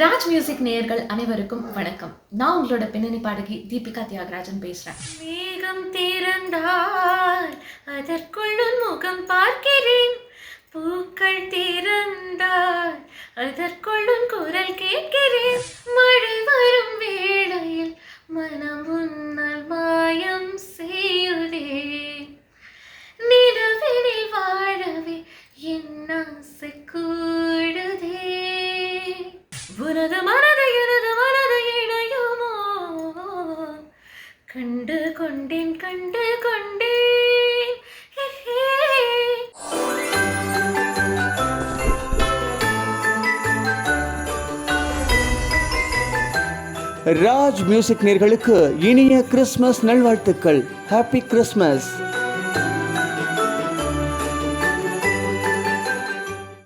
Raj music நேயர்கள் அனைவருக்கும் வணக்கம். நான் உங்களோட பின்னணி பாடகி தீபிகா தியாகராஜன் பேசுறேன். மேகம் திறந்தால் அதற்குள் முகம் பார்க்கிறேன். பூக்கள் திறந்தால் அதற்குள் குரல் கேட்கிறேன். உனது மனது எனது மனது இணையுமோ? கண்டு கொண்டேன் கண்டு கொண்டேன். ராஜ் மியூசிக் நேர்களுக்கு இனிய கிறிஸ்மஸ் நல்வாழ்த்துக்கள். Happy Christmas